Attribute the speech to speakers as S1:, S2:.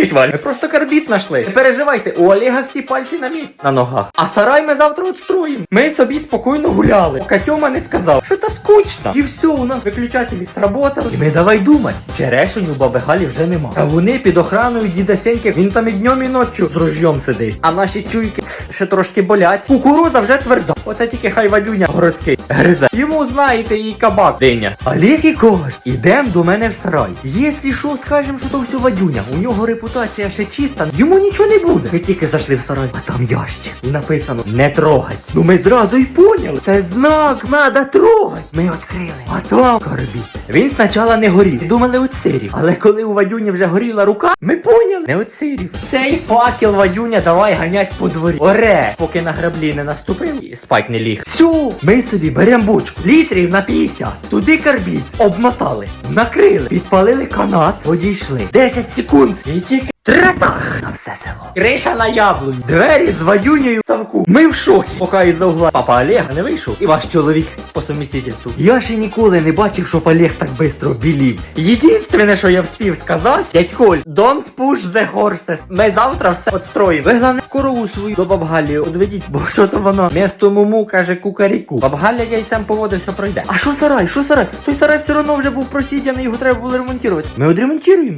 S1: Тіть Валь, ми просто карбіт знайшли. Не переживайте, у Олега всі пальці на місці на ногах. А сарай ми завтра отстроїмо. Ми собі спокійно гуляли. Поки Тьома не сказав, що то скучно. І все, у нас виключателі сработали. І ми давай думай. Черешень у баби Галі вже нема. А вони під охраною діда Сеньки, він там і днем і ночі з ружьом сидить. А наші чуйки ще трошки болять. Кукуруза вже тверда. Оце тільки хай Вадюня городський гризе. Йому знаєте і кабак диня. Олег і кож, ідем до мене в сарай. Якщо що, скажем, що то все Вадюня. У нього репутація ще чиста, йому нічого не буде. Ми тільки зайшли в сарай, а там ящик. І написано не трогать. Ну ми зразу й поняли. Це знак, надо трогать. Ми відкрили. А там карбіт. Він спочатку не горів. Думали от сирів. Але коли у Вадюні вже горіла рука, ми поняли. Не от сирів. Цей факел Вадюня давай ганять по дворі. Оре, поки на граблі не наступив спать не ліг. Всю, ми собі беремо бочку. Літрів на 50. Туди карбіт. Обмотали. Накрили. Підпалили канат. Одійшли. 10 секунд. І тільки село. Криша на яблунь. Двері з Вадюнею в ставку. Ми в шокі. Поки із-за угла папа Олега не вийшов. І ваш чоловік по сумістительству. Я ще ніколи не бачив, щоб Олег так швидко білів. Єдинственне, що я вспів сказати, дядь Коль, don't push the horses. Ми завтра все отстроїмо. Ви головне корову свою до бабгалі одведіть, бо що то воно. Місто муму каже кукаріку. Бабгаля яйцем поводив, що пройде. А що сарай? Що сарай? Той сарай все одно вже був просідяний, його треба було ремонтувати. Ми одремонтуємо.